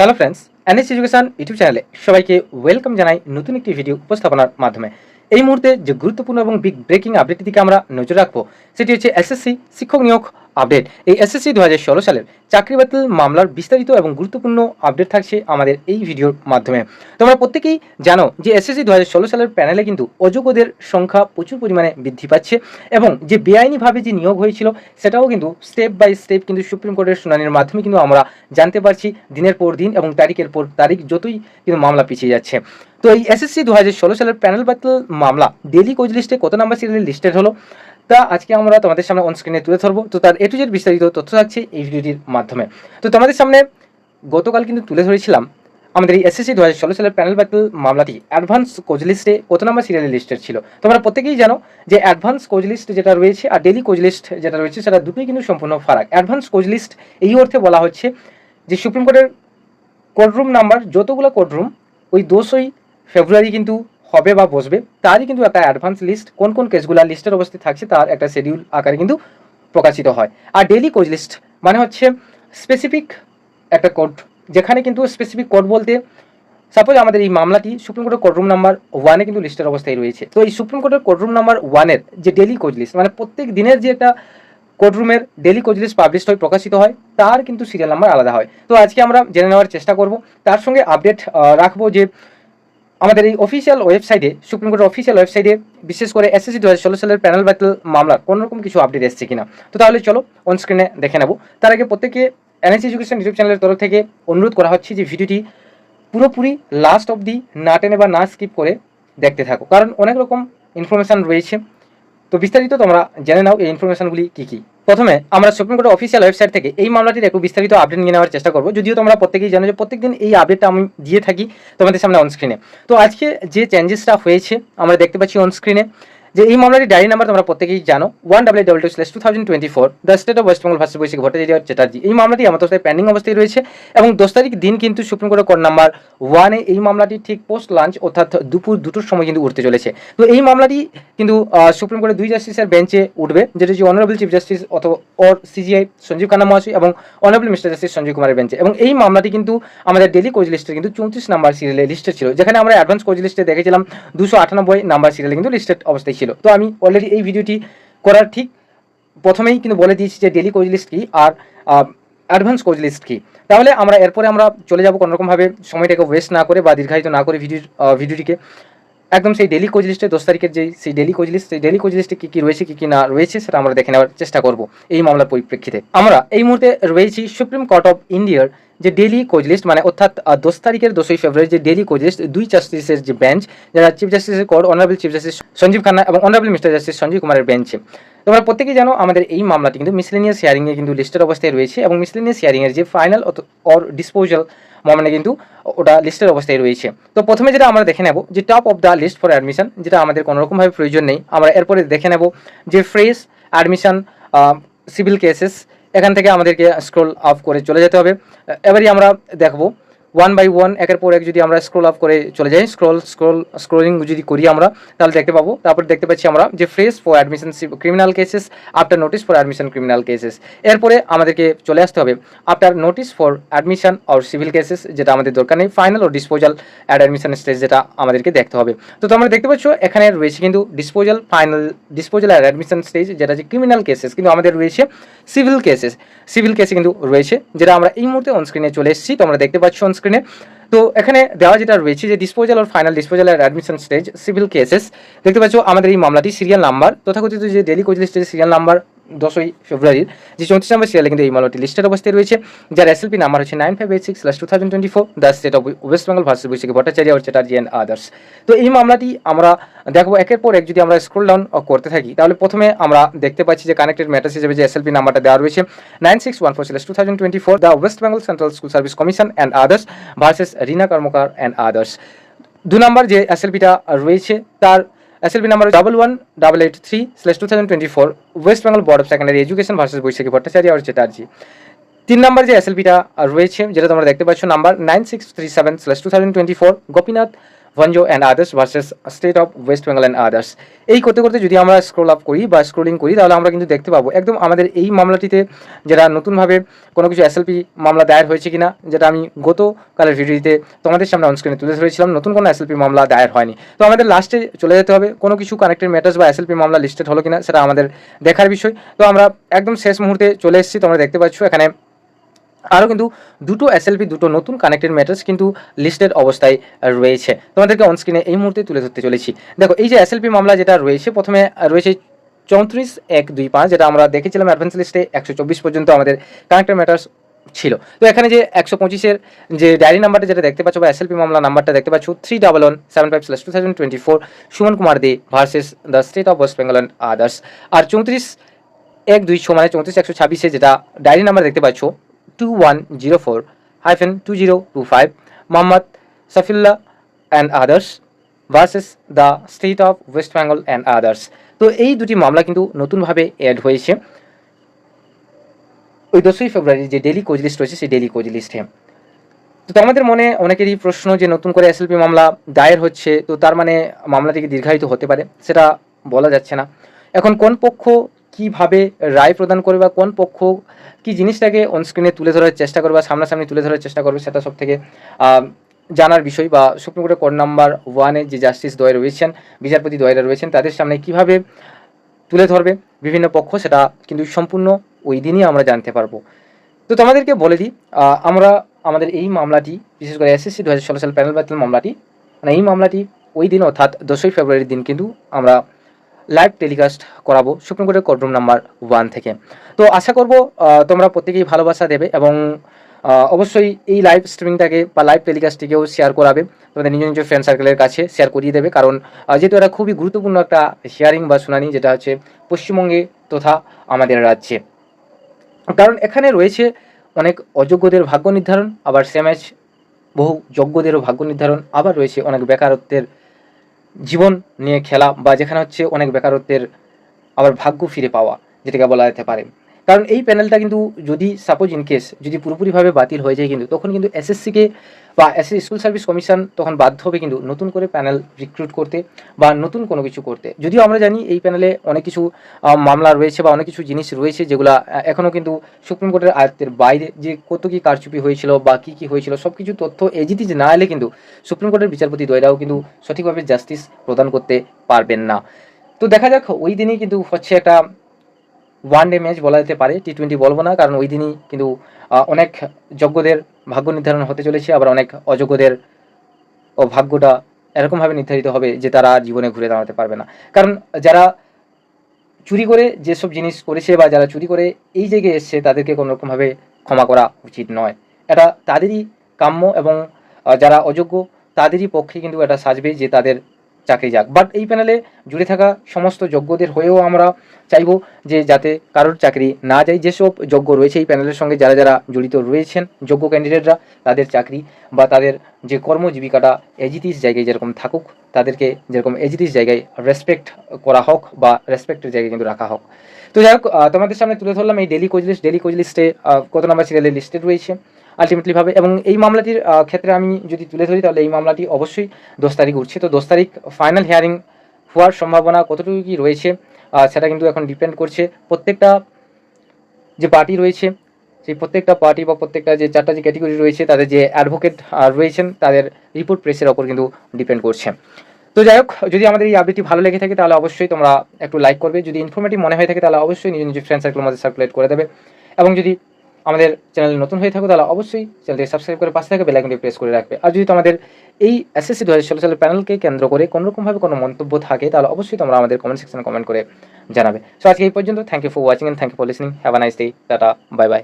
Hello friends NS education YouTube চ্যানেলে সবাইকে welcome জানাই নতুন একটি ভিডিও উপস্থাপনার মাধ্যমে। এই মুহূর্তে যে গুরুত্বপূর্ণ এবং বিগ ব্রেকিং আপডেটের দিকে আমরা নজর রাখব, সেটি হচ্ছে এসএসসি শিক্ষক নিয়োগ আপডেট। এই এসএসসি দু হাজার ষোলো সালের চাকরি বাতিল মামলার বিস্তারিত এবং গুরুত্বপূর্ণ আপডেট থাকছে আমাদের এই ভিডিওর মাধ্যমে। তোমরা প্রত্যেকেই জানো যে এসএসসি দু হাজার ষোলো সালের প্যানেলে কিন্তু অযোগ্যদের সংখ্যা প্রচুর পরিমাণে বৃদ্ধি পাচ্ছে এবং যে বেআইনিভাবে যে নিয়োগ হয়েছিল সেটাও কিন্তু স্টেপ বাই স্টেপ কিন্তু সুপ্রিম কোর্টের শুনানির মাধ্যমে কিন্তু আমরা জানতে পারছি দিনের পর দিন এবং তারিখের পর তারিখ যতই কিন্তু মামলা পিছিয়ে যাচ্ছে। তো এই এসএসসি দু হাজার ষোলো সালের প্যানেল বাতিল মামলা ডেলি কোচ লিস্টে কত নাম্বার সিরিয়ালে লিস্টেড হলো? তা আজকে আমরা তোমাদের সামনে অনস্ক্রিনে তুলে ধরবো। তো তার এ টু জেড বিস্তারিত তথ্য থাকছে এই ভিডিওটির মাধ্যমে। তো তোমাদের সামনে গতকাল কিন্তু তুলে ধরেছিলাম আমাদের এই এসএসসি দু হাজার ষোলো সালের প্যানেল বাতিল মামলাটি অ্যাডভান্স কোচ লিস্টে কত নাম্বার সিরিয়ালে লিস্টেড ছিল। তোমরা প্রত্যেকেই জানো যে অ্যাডভান্স কোচ লিস্ট যেটা রয়েছে আর ডেলি কোচ লিস্ট যেটা রয়েছে সেটা দুটোই কিন্তু সম্পূর্ণ ফারাক। অ্যাডভান্স কোচ লিস্ট এই অর্থে বলা হচ্ছে যে সুপ্রিম কোর্টের কোর্টরুম নাম্বার যতগুলো কোর্টরুম ওই দোষই ফেব্রুয়ারি কিন্তু হবে বা বসবে, তারই কিন্তু একটা অ্যাডভান্স লিস্ট কোন কোন কেসগুলো লিস্টের অবস্থায় থাকছে তার একটা শিডিউল আকারে কিন্তু প্রকাশিত হয়। আর ডেলি কোচ লিস্ট মানে হচ্ছে স্পেসিফিক একটা কোড যেখানে কিন্তু স্পেসিফিক কোড বলতে সাপোজ আমাদের এই মামলাটি সুপ্রিম কোর্টের কোর্টরুম নাম্বার ওয়ানে কিন্তু লিস্টের অবস্থায় রয়েছে। তো এই সুপ্রিম কোর্টের কোর্টরুম নাম্বার ওয়ানের যে ডেলি কোচ লিস্ট মানে প্রত্যেক দিনের যে একটা কোর্টরুমের ডেলি কোচ লিস্ট পাবলিশ হয়, প্রকাশিত হয়, তার কিন্তু সিরিয়াল নাম্বার আলাদা হয়। তো আজকে আমরা জেনে নেওয়ার চেষ্টা করব। তার সঙ্গে আপডেট রাখব যে আমাদের এই অফিসিয়াল ওয়েবসাইটে সুপ্রিম কোর্টের অফিসিয়াল ওয়েবসাইটে বিশেষ করে এসএসসি দু হাজার ষোলো সালের প্যানেল ব্যাটেল মামলার কোনো রকম কিছু আপডেট এসছে কিনা? তো তাহলে চলো অন স্ক্রিনে দেখে নেব। তার আগে প্রত্যেকে এনএসি এডুকেশন ইউটিউব চ্যানেলের তরফ থেকে অনুরোধ করা হচ্ছে যে ভিডিওটি পুরোপুরি লাস্ট অবধি না টেনে বা না স্কিপ করে দেখতে থাকো। কারণ অনেক রকম ইনফরমেশান রয়েছে। তো বিস্তারিত তোমরা জেনে নাও এই ইনফরমেশনগুলি কী কী। প্রথমে আমরা সুপ্রিম কোর্টের অফিসিয়াল ওয়েবসাইট থেকে এই মামলাটির একটু বিস্তারিত আপডেট নিয়ে নেওয়ার চেষ্টা করব। যদিও তোমরা প্রত্যেকেই জানো যে প্রত্যেকদিন এই আপডেটটা আমি দিয়ে থাকি তোমাদের সামনে অনস্ক্রিনে তো আজকে যে চেঞ্জেসটা হয়েছে, আমরা দেখতে পাচ্ছি অনস্ক্রিনে যে এই মামলাটি ডায়েরি নাম্বার তোমরা প্রত্যেকেই জানো one double double two slash two thousand twenty four the state of West Bengal versus Baishakhi Bhattacharya Chatterjee. এই মামলাটি আমাদের সাথে পেন্ডিং অবস্থায় রয়েছে এবং দশ তারিখ দিন কিন্তু সুপ্রিম কোর্টের কোর্ট নাম্বার ওয়ানে এই মামলাটি ঠিক পোস্ট লাঞ্চ অর্থাৎ দুপুর দুটোর সময় কিন্তু উঠতে চলেছে। তো এই মামলাটি কিন্তু সুপ্রিম কোর্টের দুই জাস্টিসের বেঞ্চে উঠবে, যেটা হচ্ছে অনারেবল চিফ জাস্টিস অথবা ওর সিজিআই সঞ্জীব খান্না মহাশয় এবং অনারেবল মিস্টার জাস্টিস সঞ্জীব কুমারের বেঞ্চে এবং এই মামলাটি কিন্তু আমাদের ডেলি কোচ লিস্টে কিন্তু চৌত্রিশ নাম্বার সিরিয়ালে লিস্টে ছিল। যেখানে আমরা অ্যাডভান্স কোচ লিস্টে দেখেছিলাম, দুশো আটানব্বই নাম্বার সিরিয়ালে কিন্তু লিস্টেড অবস্থায় ছিল তো আমি অলরেডি এই ভিডিওটি করার ঠিক প্রথমেই কিন্তু বলে দিয়েছি যে ডেলি কোচ লিস্ট কী আর অ্যাডভান্স কোচ লিস্ট কী। তাহলে আমরা এরপরে আমরা চলে যাব কোনোরকমভাবে সময়টাকে ওয়েস্ট না করে বা দীর্ঘায়িত না করে ভিডিও ভিডিওটিকে একদম সেই ডেলি কোচ লিস্টে দশ তারিখের যে সেই ডেলি কোচ লিস্ট সেই ডেলি কোচ লিস্টে কী কী রয়েছে, কী কী না রয়েছে সেটা আমরা দেখে নেওয়ার চেষ্টা করব এই মামলার পরিপ্রেক্ষিতে। আমরা এই মুহূর্তে রয়েছি সুপ্রিম কোর্ট অফ ইন্ডিয়ার যে ডেলি কোচ লিস্ট মানে অর্থাৎ দশ তারিখের দশই ফেব্রুয়ারি যে ডেলি কোচ লিস্ট দুই জাস্টিসের যে বেঞ্চ যারা চিফ জাস্টিসের court honourable chief justice Sanjiv Khanna এবং অনারেবল মিস্টার জাস্টিস সঞ্জীব কুমারের বেঞ্চে তোমরা প্রত্যেকেই জানো আমাদের এই মামলাটি কিন্তু মিসলেনিয়াস হিয়ারিংয়ে কিন্তু লিস্টের অবস্থায় রয়েছে এবং মিসলেনিয়াস হিয়ারিংয়ের যে ফাইনাল অর ডিসপোজাল মামলা কিন্তু ওটা লিস্টের অবস্থায় রয়েছে। তো প্রথমে যেটা আমরা দেখে নেব যে top of the list for admission যেটা আমাদের কোনোরকমভাবে প্রয়োজন নেই। আমরা এরপরে দেখে নেব যে ফ্রেশ অ্যাডমিশন সিভিল কেসেস এখান থেকে আমাদেরকে স্ক্রোল আপ করে চলে যেতে হবে। এবারই আমরা দেখব ওয়ান বাই ওয়ান একের পর এক যদি আমরা স্ক্রোল আপ করে চলে যাই স্ক্রোল স্ক্রোল স্ক্রোলিং যদি করি আমরা, তাহলে দেখতে পাবো, তারপর দেখতে পাচ্ছি আমরা যে fresh for admission criminal cases after notice for admission criminal cases এরপরে আমাদেরকে চলে আসতে হবে after notice for admission or civil cases যেটা আমাদের দরকার নেই ফাইনাল ও ডিসপোজাল অ্যাড অ্যাডমিশন স্টেজ যেটা আমাদেরকে দেখতে হবে। তো তোমরা দেখতে পাচ্ছ, এখানে রয়েছে কিন্তু disposal final disposal ad admission stage যেটা যে ক্রিমিনাল কেসেস কিন্তু আমাদের রয়েছে সিভিল কেসেস সিভিল কেসে কিন্তু রয়েছে, যেটা আমরা এই মুহূর্তে অনস্ক্রিনে চলে এসেছি, তোমরা দেখতে পাচ্ছ অনস্ক্রিনে তো এখানে দেওয়া যেটা রয়েছে যে ডিসপোজাল আর ফাইনাল ডিসপোজাল আর অ্যাডমিশন স্টেজ সিভিল কেসেস দেখতে পাচ্ছ, আমাদের এই মামলাটি সিরিয়াল নাম্বার তথাকথিত যে ডেলি কোচ লিস্টের সিরিয়াল নাম্বার দশই ফেব্রুয়ারির যে চৌত্রিশ নম্বর সিরিয়ালে কিন্তু এই মামলাটি লিস্টের অবস্থায় রয়েছে, যার এসএলপি নাম্বার হচ্ছে nine five eight six slash two thousand twenty four the state of West Bengal versus Baishakhi Bhattacharya R Chatterjee and others তো এই মামলাটি আমরা দেখব একের পর এক যদি আমরা স্ক্রোল ডাউন করতে থাকি, তাহলে প্রথমে আমরা দেখতে পাচ্ছি যে কানেক্টেড ম্যাটার্স হিসেবে যে এসএলপি নাম্বারটা দেওয়া রয়েছে nine six one four two thousand twenty four the West Bengal central school service commission and others versus Rina Karmakar and others দু নম্বর যে এসএলপিটা রয়েছে, তার SLP number double one double eight three slash two thousand twenty four West Bengal board of secondary education versus Baishakhi Bhattacharya আর চ্যাটার্জি তিন number যে এসএলপিটা রয়েছে, যেটা তোমরা দেখতে পাচ্ছ number nine six three seven slash two thousand twenty four Gopinath Bhanja and others versus state of West Bengal and others এই করতে করতে যদি আমরা স্ক্রোল আপ করি বা স্ক্রোলিং করি, তাহলে আমরা কিন্তু দেখতে পাবো একদম আমাদের এই মামলাটিতে যেটা নতুনভাবে কোনো কিছু এসএলপি মামলা দায়ের হয়েছে কিনা, যেটা আমি গতকালের ভিডিওতে তোমাদের সামনে অনস্ক্রিনে তুলে ধরেছিলাম, নতুন কোনো এসএলপি মামলা দায়ের হয়নি। তো আমাদের লাস্টে চলে যেতে হবে, কোনো কিছু কানেক্টেড ম্যাটার্স বা এসএলপি মামলা লিস্টেড হলো কিনা, সেটা আমাদের দেখার বিষয়। তো আমরা একদম শেষ মুহূর্তে চলে এসেছি, তোমরা দেখতে পাচ্ছ এখানে আরও কিন্তু দুটো এসএলপি দুটো নতুন কানেক্টেড ম্যাটার্স কিন্তু লিস্টেড অবস্থায় রয়েছে। তোমাদেরকে অনস্ক্রিনে এই মুহূর্তে তুলে ধরতে চলেছি। দেখো, এই যে এসএলপি মামলা যেটা রয়েছে, প্রথমে রয়েছে চৌত্রিশ এক দুই পাঁচ, যেটা আমরা দেখেছিলাম অ্যাডভান্স লিস্টে একশো চব্বিশ পর্যন্ত আমাদের কানেক্টেড ম্যাটার্স ছিল। তো এখানে যে একশো পঁচিশের যে ডায়েরি নাম্বারটা যেটা দেখতে পাচ্ছ বা এসএলপি মামলা নাম্বারটা দেখতে পাচ্ছ three double one seven five slash two thousand twenty four Suman Kumar De versus the state of West Bengal and others আর চৌত্রিশ এক দুই ছ মানে চৌত্রিশ একশো ছাব্বিশে যেটা ডায়েরি নাম্বার দেখতে পাচ্ছ two one zero four hyphen two zero two five Mohammad Safilla and others versus the state of West Bengal and others তো এই দুটি মামলা কিন্তু নতুনভাবে অ্যাড হয়েছে। ওই দশই ফেব্রুয়ারি যে ডেলি কোচ লিস্ট রয়েছে, সেই ডেলি কোচ লিস্টে তো তোমাদের মনে অনেকেরই প্রশ্ন যে নতুন করে এসএলপি মামলা দায়ের হচ্ছে, তো তার মানে মামলাটি কি দীর্ঘায়িত হতে পারে? সেটা বলা যাচ্ছে না। এখন কোন পক্ষ কীভাবে রায় প্রদান করবে বা কোন পক্ষ কি জিনিসটাকে অনস্ক্রিনে তুলে ধরার চেষ্টা করবে বা সামনাসামনি তুলে ধরার চেষ্টা করবে সেটা সব থেকে জানার বিষয় বা সুপ্রিম কোর্টের কোর্ট নাম্বার ওয়ানে যে জাস্টিস দয় রয়েছেন, বিচারপতি দয়রা রয়েছেন, তাদের সামনে কীভাবে তুলে ধরবে বিভিন্ন পক্ষ সেটা কিন্তু সম্পূর্ণ ওই দিনই আমরা জানতে পারব। তো তোমাদেরকে বলে দিই আমরা আমাদের এই মামলাটি, বিশেষ করে এসএসসি দু হাজার ষোলো সাল প্যানেল বাতিল মামলাটি মানে এই মামলাটি ওই দিন অর্থাৎ দশই ফেব্রুয়ারির দিন কিন্তু আমরা লাইভ টেলিকাস্ট করাবো সুপ্রিম কোর্টের কোর্টরুম নাম্বার ওয়ান থেকে। তো আশা করব তোমরা প্রত্যেকেই ভালোবাসা দেবে এবং অবশ্যই এই লাইভ স্ট্রিমিংটাকে বা লাইভ টেলিকাস্টটিকেও শেয়ার করাবে। তোমাদের নিজ নিজ ফ্রেন্ড সার্কেলের কাছে শেয়ার করিয়ে দেবে। কারণ যেহেতু এটা খুবই গুরুত্বপূর্ণ একটা হিয়ারিং বা শুনানি, যেটা হচ্ছে পশ্চিমবঙ্গে তথা আমাদের রাজ্যে। কারণ এখানে রয়েছে অনেক অযোগ্যদের ভাগ্য নির্ধারণ, আবার সেম্যাচ বহু যোগ্যদেরও ভাগ্য নির্ধারণ, আবার রয়েছে অনেক বেকারত্বের জীবন নিয়ে খেলা বা যেখানে হচ্ছে অনেক বেকারত্বের আবার ভাগ্য ফিরে পাওয়া, যেটাকে বলা যেতে পারে। কারণ এই প্যানেলটা কিন্তু যদি সাপোজ ইন কেস যদি পুরোপুরিভাবে বাতিল হয়ে যায় কিন্তু, তখন কিন্তু এসএসসিকে বা এসএস স্কুল সার্ভিস কমিশন তখন বাধ্য হবে কিন্তু নতুন করে প্যানেল রিক্রুট করতে বা নতুন কোনো কিছু করতে। যদিও আমরা জানি এই প্যানেলে অনেক কিছু মামলা রয়েছে বা অনেক কিছু জিনিস রয়েছে যেগুলো এখনও কিন্তু সুপ্রিম কোর্টের আয়ত্তের বাইরে যে কত কী কারচুপি হয়েছিল বা কী কী হয়েছিল সব কিছু তথ্য এজিটি না এলে কিন্তু সুপ্রিম কোর্টের বিচারপতি দ্বয়রাও কিন্তু সঠিকভাবে জাস্টিস প্রদান করতে পারবেন না। তো দেখা যাক, ওই দিনই কিন্তু হচ্ছে একটা ওয়ান ডে ম্যাচ বলা যেতে পারে টি টোয়েন্টি বলব না, কারণ ওই দিনই কিন্তু অনেক যোগ্যদের ভাগ্য নির্ধারণ হতে চলেছে, আবার অনেক অযোগ্যদের ও ভাগ্যটা এরকমভাবে নির্ধারিত হবে যে তারা জীবনে ঘুরে দাঁড়াতে পারবে না। কারণ যারা চুরি করে যেসব জিনিস করেছে বা যারা চুরি করে এই জায়গায় এসছে, তাদেরকে কোনো রকমভাবে ক্ষমা করা উচিত নয়। এটা তাদেরই কাম্য এবং যারা অযোগ্য, তাদেরই পক্ষে কিন্তু এটা সাজবে যে তাদের চাকরি যাক। বাট এই প্যানেলে জুড়ে থাকা সমস্ত যোগ্যদের হয়েও আমরা চাইব যে যাতে কারোর চাকরি না যায়। যেসব যোগ্য রয়েছে এই প্যানেলের সঙ্গে যারা যারা জড়িত রয়েছেন, যোগ্য ক্যান্ডিডেটরা তাদের চাকরি বা তাদের যে কর্মজীবিকাটা এজিতিস জায়গায় যেরকম থাকুক, তাদেরকে যেরকম এজিতিস জায়গায় রেসপেক্ট করা হোক বা রেসপেক্টের জায়গায় কিন্তু রাখা হোক। তো যাই হোক তোমাদের সামনে তুলে ধরলাম এই daily cause list daily cause লিস্টে কত নাম্বার সিরিয়ালে লিস্টেড রয়েছে। আলটিমেটলি ভাবে। এবং এই মামলাটির ক্ষেত্রে আমি যদি তুলে ধরি, তাহলে এই মামলাটি অবশ্যই দশ তারিখ উঠছে। তো দশ তারিখ ফাইনাল হিয়ারিং হওয়ার সম্ভাবনা কতটুকু কি রয়েছে সেটা কিন্তু এখন ডিপেন্ড করছে। প্রত্যেকটা যে পার্টি রয়েছে, সেই প্রত্যেকটা পার্টি বা প্রত্যেকটা যে চারটা যে ক্যাটেগরি রয়েছে, তাদের যে অ্যাডভোকেট রয়েছেন, তাদের রিপোর্ট প্রেসের ওপর কিন্তু ডিপেন্ড করছে। তো যাই হোক, যদি আমাদের এই আপডেটটি ভালো লেগে থাকে, তাহলে অবশ্যই তোমরা একটু লাইক করবে। যদি ইনফরমেটিভ মনে হয়ে থাকে, তাহলে অবশ্যই নিজ নিজের ফ্রেন্ড সার্কেলের মধ্যে সার্কুলেট করে দেবে। এবং যদি আমাদের চ্যানেল নতুন হয়ে থাকো তাহলে অবশ্যই চ্যানেলটি সাবস্ক্রাইব করে পাশে থাকে বেলাইকনটি প্রেস করে রাখবে। আর যদি তোমাদের এই এসএসসি দু হাজার ষোলো সালের প্যানেলকে কেন্দ্র করে কোনোরকমভাবে কোনো মন্তব্য থাকে, তাহলে অবশ্যই তোমরা আমাদের কমেন্ট সেকশনে কমেন্ট করে জানাবে। সো আজকে এই পর্যন্ত thank you for watching and thank you for listening have a nice day tata bye bye